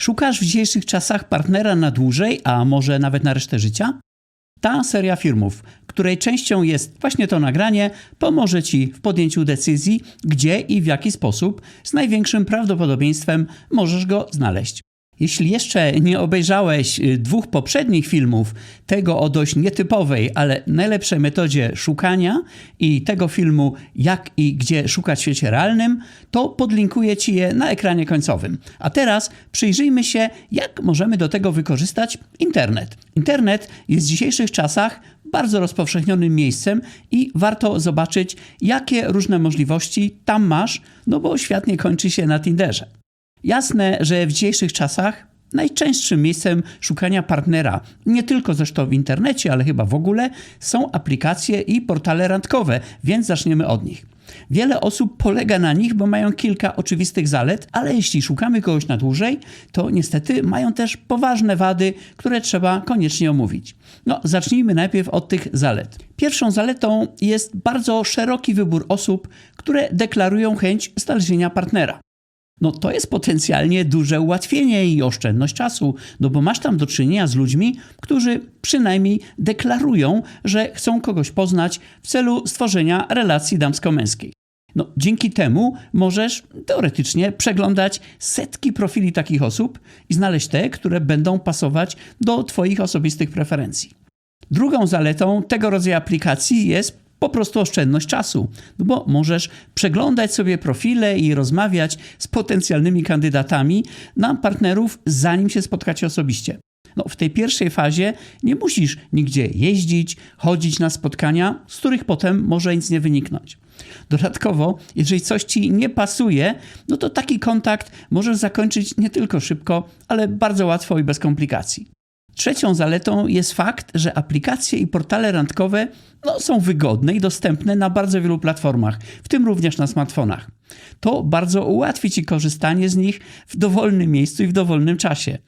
Szukasz w dzisiejszych czasach partnera na dłużej, a może nawet na resztę życia? Ta seria filmów, której częścią jest właśnie to nagranie, pomoże Ci w podjęciu decyzji, gdzie i w jaki sposób z największym prawdopodobieństwem możesz go znaleźć. Jeśli jeszcze nie obejrzałeś y, dwóch poprzednich filmów, tego o dość nietypowej, ale najlepszej metodzie szukania i tego filmu jak i gdzie szukać w świecie realnym, to podlinkuję Ci je na ekranie końcowym. A teraz przyjrzyjmy się, jak możemy do tego wykorzystać internet. Internet jest w dzisiejszych czasach bardzo rozpowszechnionym miejscem i warto zobaczyć, jakie różne możliwości tam masz, no bo świat nie kończy się na Tinderze. Jasne, że w dzisiejszych czasach najczęstszym miejscem szukania partnera, nie tylko zresztą w internecie, ale chyba w ogóle, są aplikacje i portale randkowe, więc zaczniemy od nich. Wiele osób polega na nich, bo mają kilka oczywistych zalet, ale jeśli szukamy kogoś na dłużej, to niestety mają też poważne wady, które trzeba koniecznie omówić. No, zacznijmy najpierw od tych zalet. Pierwszą zaletą jest bardzo szeroki wybór osób, które deklarują chęć znalezienia partnera no to jest potencjalnie duże ułatwienie i oszczędność czasu, no bo masz tam do czynienia z ludźmi, którzy przynajmniej deklarują, że chcą kogoś poznać w celu stworzenia relacji damsko-męskiej. No, dzięki temu możesz teoretycznie przeglądać setki profili takich osób i znaleźć te, które będą pasować do Twoich osobistych preferencji. Drugą zaletą tego rodzaju aplikacji jest po prostu oszczędność czasu, no bo możesz przeglądać sobie profile i rozmawiać z potencjalnymi kandydatami na partnerów, zanim się spotkacie osobiście. No, w tej pierwszej fazie nie musisz nigdzie jeździć, chodzić na spotkania, z których potem może nic nie wyniknąć. Dodatkowo, jeżeli coś ci nie pasuje, no to taki kontakt możesz zakończyć nie tylko szybko, ale bardzo łatwo i bez komplikacji. Trzecią zaletą jest fakt, że aplikacje i portale randkowe no, są wygodne i dostępne na bardzo wielu platformach, w tym również na smartfonach. To bardzo ułatwi Ci korzystanie z nich w dowolnym miejscu i w dowolnym czasie.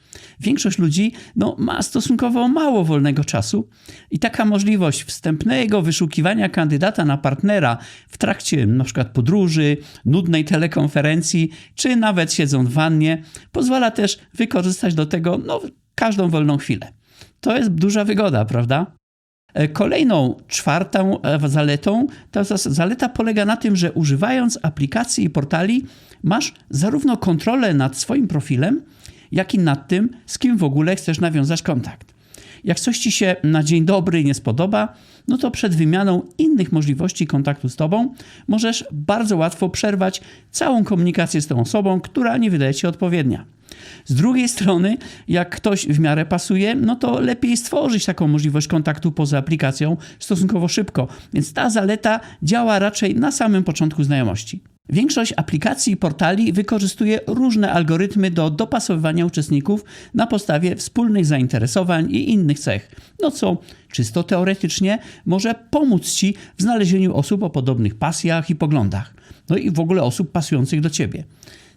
Większość ludzi no, ma stosunkowo mało wolnego czasu i taka możliwość wstępnego wyszukiwania kandydata na partnera w trakcie np. podróży, nudnej telekonferencji czy nawet siedząc w wannie pozwala też wykorzystać do tego no, każdą wolną chwilę. To jest duża wygoda, prawda? E, kolejną, czwartą e, zaletą, ta zaleta polega na tym, że używając aplikacji i portali masz zarówno kontrolę nad swoim profilem, jak i nad tym, z kim w ogóle chcesz nawiązać kontakt. Jak coś ci się na dzień dobry nie spodoba, no to przed wymianą innych możliwości kontaktu z tobą możesz bardzo łatwo przerwać całą komunikację z tą osobą, która nie wydaje ci odpowiednia. Z drugiej strony, jak ktoś w miarę pasuje, no to lepiej stworzyć taką możliwość kontaktu poza aplikacją stosunkowo szybko. Więc ta zaleta działa raczej na samym początku znajomości. Większość aplikacji i portali wykorzystuje różne algorytmy do dopasowywania uczestników na podstawie wspólnych zainteresowań i innych cech, no co czysto teoretycznie może pomóc Ci w znalezieniu osób o podobnych pasjach i poglądach, no i w ogóle osób pasujących do Ciebie.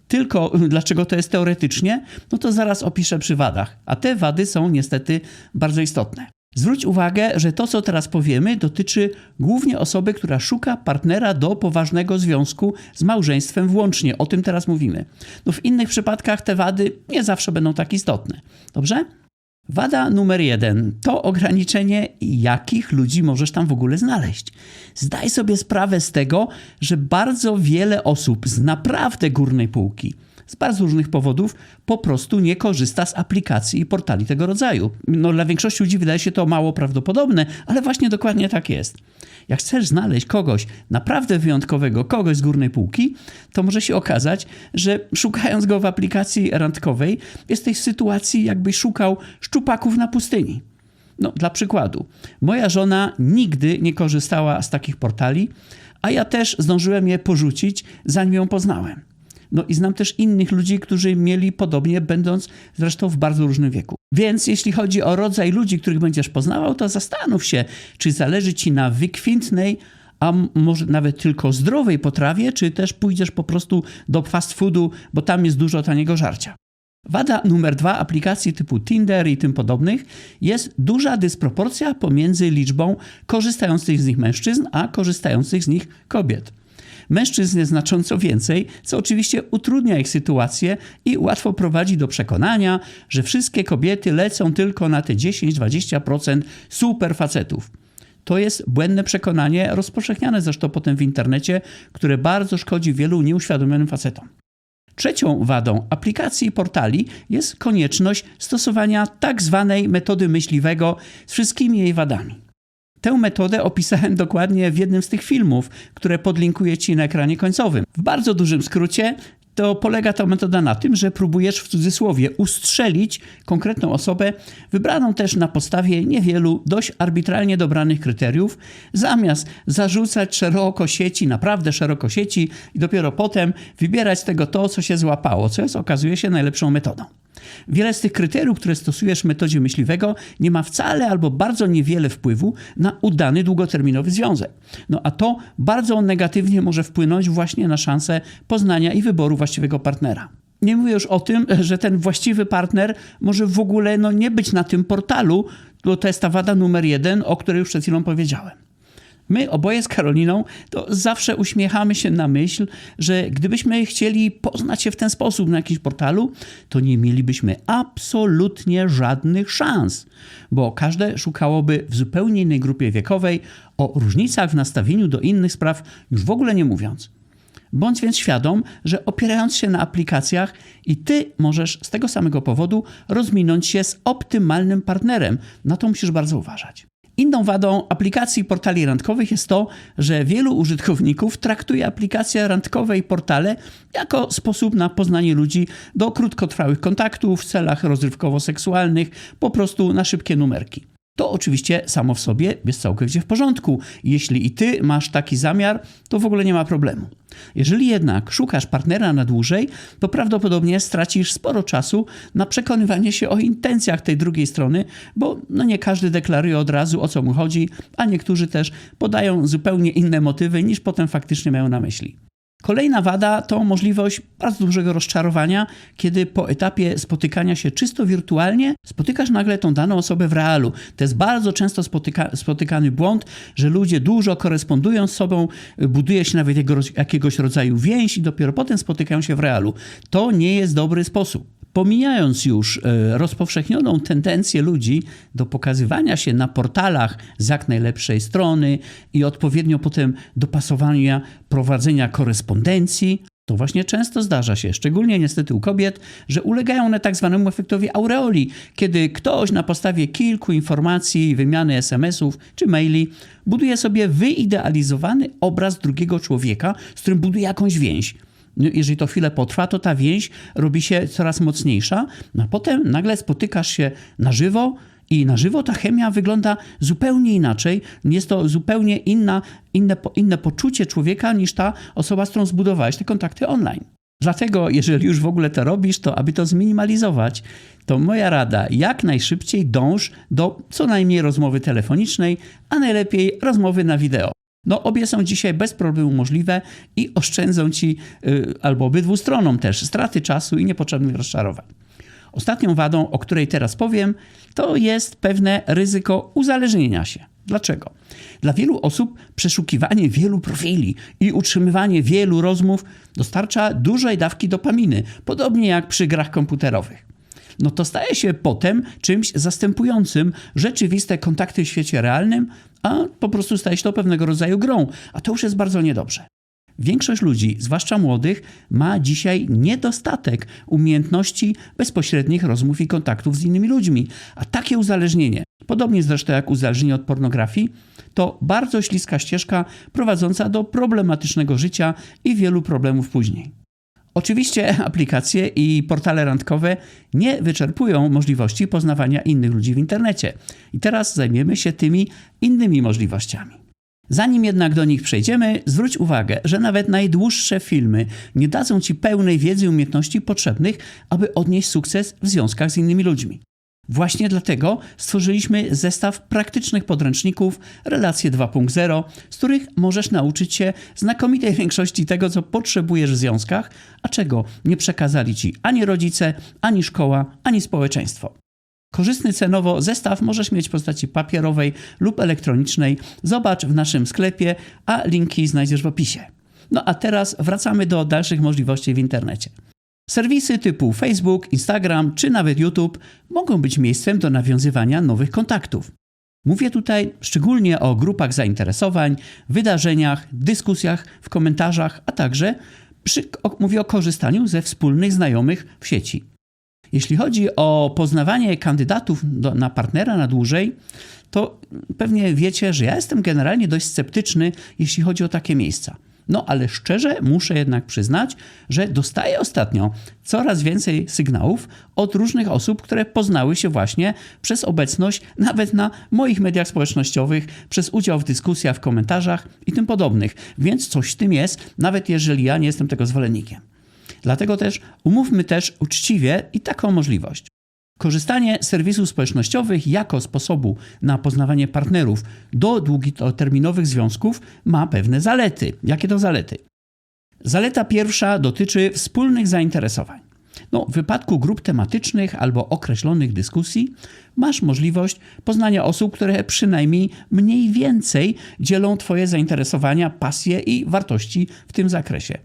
Tylko dlaczego to jest teoretycznie, no to zaraz opiszę przy wadach, a te wady są niestety bardzo istotne. Zwróć uwagę, że to, co teraz powiemy, dotyczy głównie osoby, która szuka partnera do poważnego związku z małżeństwem włącznie. O tym teraz mówimy. No w innych przypadkach te wady nie zawsze będą tak istotne. Dobrze? Wada numer jeden to ograniczenie, jakich ludzi możesz tam w ogóle znaleźć. Zdaj sobie sprawę z tego, że bardzo wiele osób z naprawdę górnej półki z bardzo różnych powodów po prostu nie korzysta z aplikacji i portali tego rodzaju. No, dla większości ludzi wydaje się to mało prawdopodobne, ale właśnie dokładnie tak jest. Jak chcesz znaleźć kogoś naprawdę wyjątkowego, kogoś z górnej półki, to może się okazać, że szukając go w aplikacji randkowej, jesteś w sytuacji, jakbyś szukał szczupaków na pustyni. No, dla przykładu, moja żona nigdy nie korzystała z takich portali, a ja też zdążyłem je porzucić, zanim ją poznałem. No i znam też innych ludzi, którzy mieli podobnie, będąc zresztą w bardzo różnym wieku. Więc jeśli chodzi o rodzaj ludzi, których będziesz poznawał, to zastanów się, czy zależy ci na wykwintnej, a może nawet tylko zdrowej potrawie, czy też pójdziesz po prostu do fast foodu, bo tam jest dużo taniego żarcia. Wada numer dwa aplikacji typu Tinder i tym podobnych jest duża dysproporcja pomiędzy liczbą korzystających z nich mężczyzn, a korzystających z nich kobiet. Mężczyzn jest znacząco więcej, co oczywiście utrudnia ich sytuację i łatwo prowadzi do przekonania, że wszystkie kobiety lecą tylko na te 10-20% super facetów. To jest błędne przekonanie, rozpowszechniane zresztą potem w internecie, które bardzo szkodzi wielu nieuświadomionym facetom. Trzecią wadą aplikacji i portali jest konieczność stosowania tak zwanej metody myśliwego z wszystkimi jej wadami. Tę metodę opisałem dokładnie w jednym z tych filmów, które podlinkuję Ci na ekranie końcowym. W bardzo dużym skrócie to polega ta metoda na tym, że próbujesz w cudzysłowie ustrzelić konkretną osobę, wybraną też na podstawie niewielu dość arbitralnie dobranych kryteriów, zamiast zarzucać szeroko sieci, naprawdę szeroko sieci i dopiero potem wybierać z tego to, co się złapało, co jest okazuje się najlepszą metodą. Wiele z tych kryteriów, które stosujesz w metodzie myśliwego, nie ma wcale albo bardzo niewiele wpływu na udany długoterminowy związek. No a to bardzo negatywnie może wpłynąć właśnie na szansę poznania i wyboru właściwego partnera. Nie mówię już o tym, że ten właściwy partner może w ogóle no, nie być na tym portalu, bo to jest ta wada numer jeden, o której już przed chwilą powiedziałem. My oboje z Karoliną to zawsze uśmiechamy się na myśl, że gdybyśmy chcieli poznać się w ten sposób na jakimś portalu, to nie mielibyśmy absolutnie żadnych szans, bo każde szukałoby w zupełnie innej grupie wiekowej, o różnicach w nastawieniu do innych spraw już w ogóle nie mówiąc. Bądź więc świadom, że opierając się na aplikacjach i ty możesz z tego samego powodu rozminąć się z optymalnym partnerem. Na to musisz bardzo uważać. Inną wadą aplikacji portali randkowych jest to, że wielu użytkowników traktuje aplikacje randkowe i portale jako sposób na poznanie ludzi do krótkotrwałych kontaktów w celach rozrywkowo-seksualnych, po prostu na szybkie numerki. To oczywiście samo w sobie jest całkowicie w porządku. Jeśli i ty masz taki zamiar, to w ogóle nie ma problemu. Jeżeli jednak szukasz partnera na dłużej, to prawdopodobnie stracisz sporo czasu na przekonywanie się o intencjach tej drugiej strony, bo no nie każdy deklaruje od razu o co mu chodzi, a niektórzy też podają zupełnie inne motywy niż potem faktycznie mają na myśli. Kolejna wada to możliwość bardzo dużego rozczarowania, kiedy po etapie spotykania się czysto wirtualnie spotykasz nagle tą daną osobę w realu. To jest bardzo często spotyka, spotykany błąd, że ludzie dużo korespondują z sobą, buduje się nawet jakiegoś rodzaju więź i dopiero potem spotykają się w realu. To nie jest dobry sposób. Pomijając już e, rozpowszechnioną tendencję ludzi do pokazywania się na portalach z jak najlepszej strony i odpowiednio potem dopasowania prowadzenia korespondencji, to właśnie często zdarza się, szczególnie niestety u kobiet, że ulegają one tak zwanemu efektowi aureoli, kiedy ktoś na podstawie kilku informacji, wymiany SMS-ów czy maili buduje sobie wyidealizowany obraz drugiego człowieka, z którym buduje jakąś więź. No, jeżeli to chwilę potrwa, to ta więź robi się coraz mocniejsza, no a potem nagle spotykasz się na żywo i na żywo ta chemia wygląda zupełnie inaczej. Jest to zupełnie inna, inne, inne poczucie człowieka niż ta osoba, z którą zbudowałeś te kontakty online. Dlatego, jeżeli już w ogóle to robisz, to aby to zminimalizować, to moja rada, jak najszybciej dąż do co najmniej rozmowy telefonicznej, a najlepiej rozmowy na wideo. No, obie są dzisiaj bez problemu możliwe i oszczędzą ci, yy, albo obydwu stronom też, straty czasu i niepotrzebnych rozczarowań. Ostatnią wadą, o której teraz powiem, to jest pewne ryzyko uzależnienia się. Dlaczego? Dla wielu osób przeszukiwanie wielu profili i utrzymywanie wielu rozmów dostarcza dużej dawki dopaminy, podobnie jak przy grach komputerowych. No to staje się potem czymś zastępującym rzeczywiste kontakty w świecie realnym, a po prostu staje się to pewnego rodzaju grą, a to już jest bardzo niedobrze. Większość ludzi, zwłaszcza młodych, ma dzisiaj niedostatek umiejętności bezpośrednich rozmów i kontaktów z innymi ludźmi. A takie uzależnienie, podobnie zresztą jak uzależnienie od pornografii, to bardzo śliska ścieżka prowadząca do problematycznego życia i wielu problemów później. Oczywiście aplikacje i portale randkowe nie wyczerpują możliwości poznawania innych ludzi w internecie. I teraz zajmiemy się tymi innymi możliwościami. Zanim jednak do nich przejdziemy, zwróć uwagę, że nawet najdłuższe filmy nie dadzą ci pełnej wiedzy i umiejętności potrzebnych, aby odnieść sukces w związkach z innymi ludźmi. Właśnie dlatego stworzyliśmy zestaw praktycznych podręczników Relacje 2.0, z których możesz nauczyć się znakomitej większości tego, co potrzebujesz w związkach, a czego nie przekazali ci ani rodzice, ani szkoła, ani społeczeństwo. Korzystny cenowo zestaw możesz mieć w postaci papierowej lub elektronicznej. Zobacz w naszym sklepie, a linki znajdziesz w opisie. No a teraz wracamy do dalszych możliwości w internecie. Serwisy typu Facebook, Instagram czy nawet YouTube mogą być miejscem do nawiązywania nowych kontaktów. Mówię tutaj szczególnie o grupach zainteresowań, wydarzeniach, dyskusjach w komentarzach, a także przy, o, mówię o korzystaniu ze wspólnych znajomych w sieci. Jeśli chodzi o poznawanie kandydatów do, na partnera na dłużej, to pewnie wiecie, że ja jestem generalnie dość sceptyczny, jeśli chodzi o takie miejsca. No ale szczerze muszę jednak przyznać, że dostaję ostatnio coraz więcej sygnałów od różnych osób, które poznały się właśnie przez obecność nawet na moich mediach społecznościowych, przez udział w dyskusjach, w komentarzach i tym podobnych. Więc coś w tym jest, nawet jeżeli ja nie jestem tego zwolennikiem. Dlatego też umówmy też uczciwie i taką możliwość. Korzystanie z serwisów społecznościowych jako sposobu na poznawanie partnerów do długoterminowych związków ma pewne zalety. Jakie to zalety? Zaleta pierwsza dotyczy wspólnych zainteresowań. No, w wypadku grup tematycznych albo określonych dyskusji masz możliwość poznania osób, które przynajmniej mniej więcej dzielą Twoje zainteresowania, pasje i wartości w tym zakresie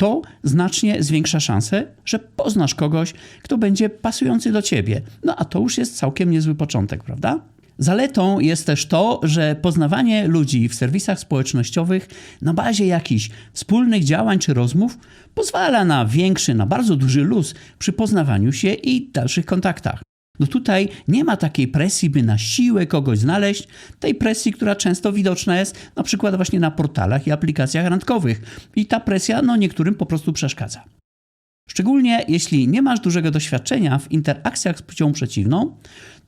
to znacznie zwiększa szansę, że poznasz kogoś, kto będzie pasujący do ciebie. No a to już jest całkiem niezły początek, prawda? Zaletą jest też to, że poznawanie ludzi w serwisach społecznościowych na bazie jakichś wspólnych działań czy rozmów pozwala na większy, na bardzo duży luz przy poznawaniu się i dalszych kontaktach. No tutaj nie ma takiej presji, by na siłę kogoś znaleźć, tej presji, która często widoczna jest na przykład właśnie na portalach i aplikacjach randkowych. I ta presja no niektórym po prostu przeszkadza. Szczególnie jeśli nie masz dużego doświadczenia w interakcjach z płcią przeciwną,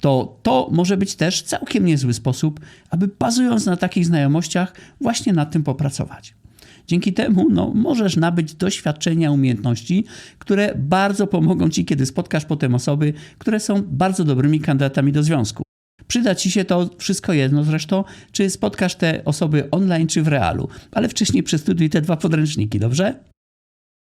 to to może być też całkiem niezły sposób, aby bazując na takich znajomościach właśnie nad tym popracować. Dzięki temu no, możesz nabyć doświadczenia, umiejętności, które bardzo pomogą ci, kiedy spotkasz potem osoby, które są bardzo dobrymi kandydatami do związku. Przyda ci się to wszystko jedno zresztą, czy spotkasz te osoby online czy w realu, ale wcześniej przestudiuj te dwa podręczniki, dobrze?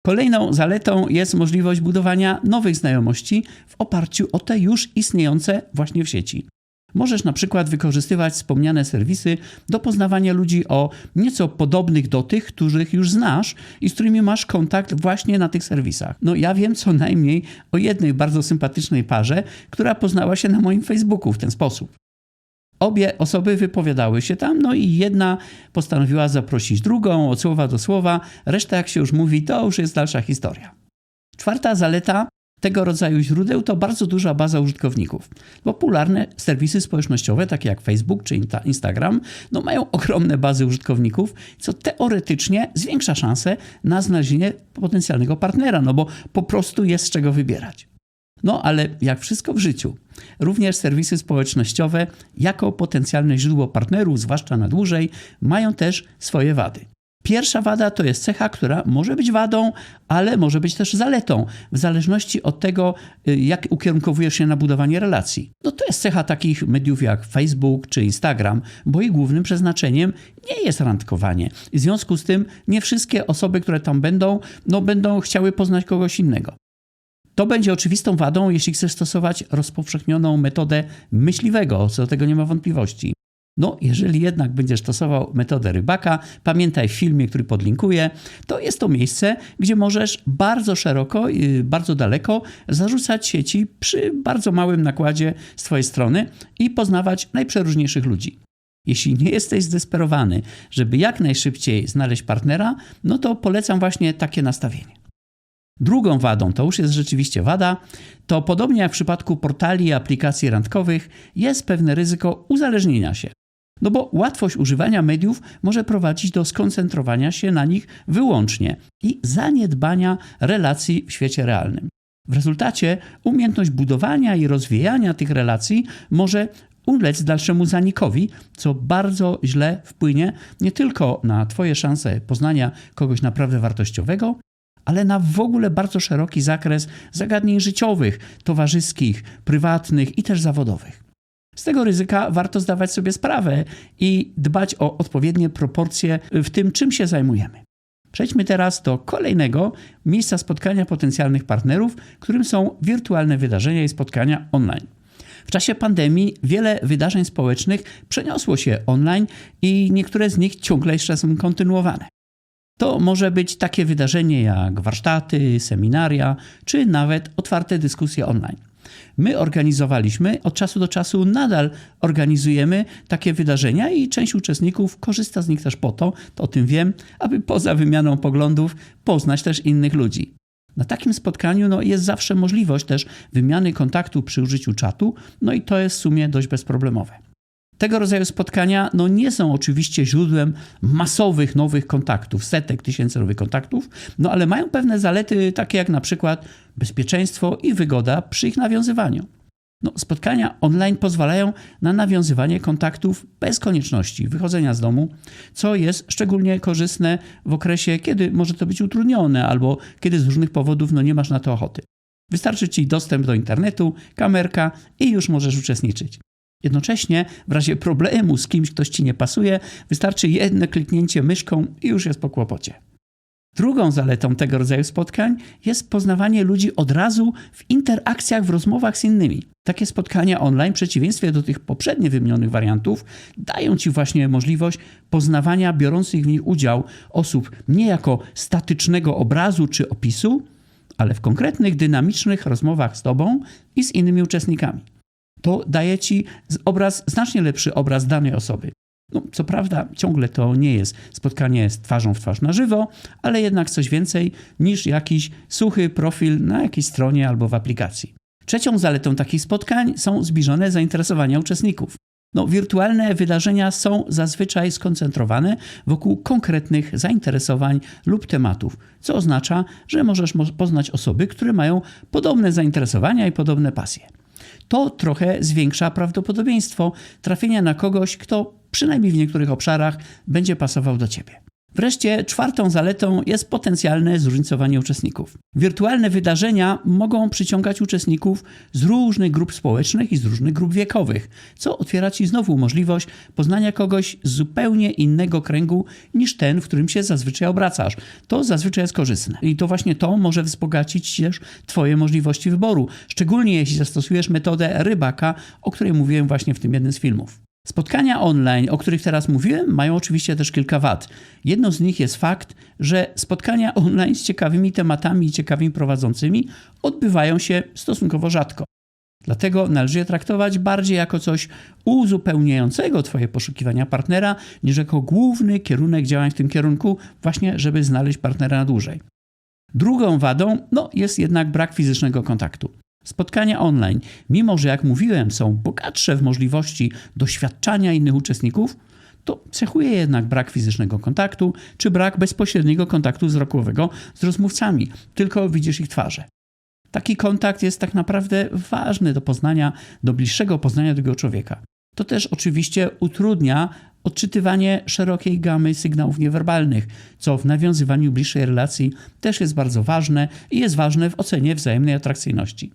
Kolejną zaletą jest możliwość budowania nowych znajomości w oparciu o te już istniejące właśnie w sieci. Możesz na przykład wykorzystywać wspomniane serwisy do poznawania ludzi o nieco podobnych do tych, których już znasz i z którymi masz kontakt właśnie na tych serwisach. No ja wiem co najmniej o jednej bardzo sympatycznej parze, która poznała się na moim Facebooku w ten sposób. Obie osoby wypowiadały się tam, no i jedna postanowiła zaprosić drugą od słowa do słowa, reszta, jak się już mówi, to już jest dalsza historia. Czwarta zaleta tego rodzaju źródeł to bardzo duża baza użytkowników. Popularne serwisy społecznościowe, takie jak Facebook czy Instagram, no mają ogromne bazy użytkowników, co teoretycznie zwiększa szanse na znalezienie potencjalnego partnera, no bo po prostu jest z czego wybierać. No ale jak wszystko w życiu, również serwisy społecznościowe jako potencjalne źródło partnerów, zwłaszcza na dłużej, mają też swoje wady. Pierwsza wada to jest cecha, która może być wadą, ale może być też zaletą, w zależności od tego, y, jak ukierunkowujesz się na budowanie relacji. No to jest cecha takich mediów jak Facebook czy Instagram, bo ich głównym przeznaczeniem nie jest randkowanie. W związku z tym nie wszystkie osoby, które tam będą, no będą chciały poznać kogoś innego. To będzie oczywistą wadą, jeśli chcesz stosować rozpowszechnioną metodę myśliwego, co do tego nie ma wątpliwości. No, jeżeli jednak będziesz stosował metodę rybaka, pamiętaj w filmie, który podlinkuję, to jest to miejsce, gdzie możesz bardzo szeroko, bardzo daleko zarzucać sieci przy bardzo małym nakładzie z Twojej strony i poznawać najprzeróżniejszych ludzi. Jeśli nie jesteś zdesperowany, żeby jak najszybciej znaleźć partnera, no to polecam właśnie takie nastawienie. Drugą wadą, to już jest rzeczywiście wada, to podobnie jak w przypadku portali i aplikacji randkowych, jest pewne ryzyko uzależnienia się. No bo łatwość używania mediów może prowadzić do skoncentrowania się na nich wyłącznie i zaniedbania relacji w świecie realnym. W rezultacie umiejętność budowania i rozwijania tych relacji może ulec dalszemu zanikowi, co bardzo źle wpłynie nie tylko na Twoje szanse poznania kogoś naprawdę wartościowego, ale na w ogóle bardzo szeroki zakres zagadnień życiowych, towarzyskich, prywatnych i też zawodowych. Z tego ryzyka warto zdawać sobie sprawę i dbać o odpowiednie proporcje w tym, czym się zajmujemy. Przejdźmy teraz do kolejnego miejsca spotkania potencjalnych partnerów, którym są wirtualne wydarzenia i spotkania online. W czasie pandemii wiele wydarzeń społecznych przeniosło się online i niektóre z nich ciągle jeszcze są kontynuowane. To może być takie wydarzenie jak warsztaty, seminaria, czy nawet otwarte dyskusje online. My organizowaliśmy, od czasu do czasu nadal organizujemy takie wydarzenia i część uczestników korzysta z nich też po to, to o tym wiem, aby poza wymianą poglądów poznać też innych ludzi. Na takim spotkaniu no, jest zawsze możliwość też wymiany kontaktu przy użyciu czatu, no i to jest w sumie dość bezproblemowe. Tego rodzaju spotkania no, nie są oczywiście źródłem masowych nowych kontaktów, setek tysięcy nowych kontaktów, no ale mają pewne zalety, takie jak na przykład bezpieczeństwo i wygoda przy ich nawiązywaniu. No, spotkania online pozwalają na nawiązywanie kontaktów bez konieczności wychodzenia z domu, co jest szczególnie korzystne w okresie, kiedy może to być utrudnione albo kiedy z różnych powodów no, nie masz na to ochoty. Wystarczy ci dostęp do internetu, kamerka i już możesz uczestniczyć. Jednocześnie, w razie problemu z kimś, ktoś ci nie pasuje, wystarczy jedno kliknięcie myszką i już jest po kłopocie. Drugą zaletą tego rodzaju spotkań jest poznawanie ludzi od razu w interakcjach, w rozmowach z innymi. Takie spotkania online, w przeciwieństwie do tych poprzednio wymienionych wariantów, dają ci właśnie możliwość poznawania biorących w nich udział osób nie jako statycznego obrazu czy opisu, ale w konkretnych, dynamicznych rozmowach z tobą i z innymi uczestnikami to daje ci obraz, znacznie lepszy obraz danej osoby. No, co prawda, ciągle to nie jest spotkanie z twarzą w twarz na żywo, ale jednak coś więcej niż jakiś suchy profil na jakiejś stronie albo w aplikacji. Trzecią zaletą takich spotkań są zbliżone zainteresowania uczestników. No, wirtualne wydarzenia są zazwyczaj skoncentrowane wokół konkretnych zainteresowań lub tematów, co oznacza, że możesz poznać osoby, które mają podobne zainteresowania i podobne pasje to trochę zwiększa prawdopodobieństwo trafienia na kogoś, kto przynajmniej w niektórych obszarach będzie pasował do ciebie. Wreszcie czwartą zaletą jest potencjalne zróżnicowanie uczestników. Wirtualne wydarzenia mogą przyciągać uczestników z różnych grup społecznych i z różnych grup wiekowych, co otwiera ci znowu możliwość poznania kogoś z zupełnie innego kręgu niż ten, w którym się zazwyczaj obracasz. To zazwyczaj jest korzystne. I to właśnie to może wzbogacić też Twoje możliwości wyboru, szczególnie jeśli zastosujesz metodę rybaka, o której mówiłem właśnie w tym jednym z filmów. Spotkania online, o których teraz mówiłem, mają oczywiście też kilka wad. Jedną z nich jest fakt, że spotkania online z ciekawymi tematami i ciekawymi prowadzącymi odbywają się stosunkowo rzadko. Dlatego należy je traktować bardziej jako coś uzupełniającego Twoje poszukiwania partnera, niż jako główny kierunek działań w tym kierunku, właśnie żeby znaleźć partnera na dłużej. Drugą wadą no, jest jednak brak fizycznego kontaktu. Spotkania online, mimo że jak mówiłem, są bogatsze w możliwości doświadczania innych uczestników, to cechuje jednak brak fizycznego kontaktu czy brak bezpośredniego kontaktu wzrokowego z rozmówcami, tylko widzisz ich twarze. Taki kontakt jest tak naprawdę ważny do poznania, do bliższego poznania drugiego człowieka. To też oczywiście utrudnia odczytywanie szerokiej gamy sygnałów niewerbalnych, co w nawiązywaniu bliższej relacji też jest bardzo ważne i jest ważne w ocenie wzajemnej atrakcyjności.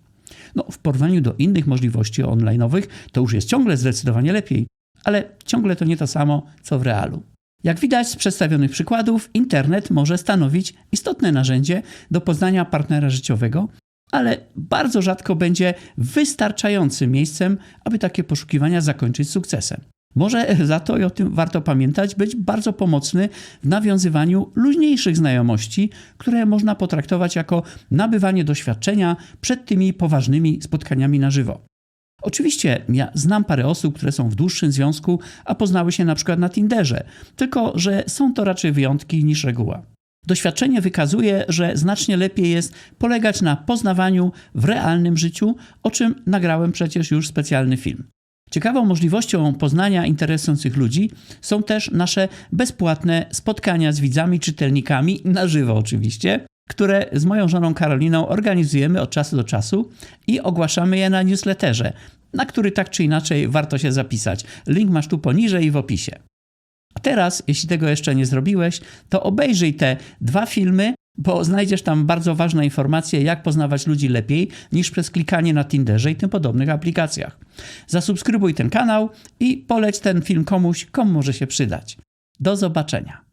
No, w porównaniu do innych możliwości online'owych to już jest ciągle zdecydowanie lepiej, ale ciągle to nie to samo, co w realu. Jak widać z przedstawionych przykładów, internet może stanowić istotne narzędzie do poznania partnera życiowego, ale bardzo rzadko będzie wystarczającym miejscem, aby takie poszukiwania zakończyć sukcesem. Może za to, i o tym warto pamiętać, być bardzo pomocny w nawiązywaniu luźniejszych znajomości, które można potraktować jako nabywanie doświadczenia przed tymi poważnymi spotkaniami na żywo. Oczywiście ja znam parę osób, które są w dłuższym związku, a poznały się na przykład na Tinderze, tylko że są to raczej wyjątki niż reguła. Doświadczenie wykazuje, że znacznie lepiej jest polegać na poznawaniu w realnym życiu, o czym nagrałem przecież już specjalny film. Ciekawą możliwością poznania interesujących ludzi są też nasze bezpłatne spotkania z widzami, czytelnikami, na żywo oczywiście, które z moją żoną Karoliną organizujemy od czasu do czasu i ogłaszamy je na newsletterze, na który tak czy inaczej warto się zapisać. Link masz tu poniżej i w opisie. A teraz, jeśli tego jeszcze nie zrobiłeś, to obejrzyj te dwa filmy bo znajdziesz tam bardzo ważne informacje, jak poznawać ludzi lepiej niż przez klikanie na Tinderze i tym podobnych aplikacjach. Zasubskrybuj ten kanał i poleć ten film komuś, komu może się przydać. Do zobaczenia.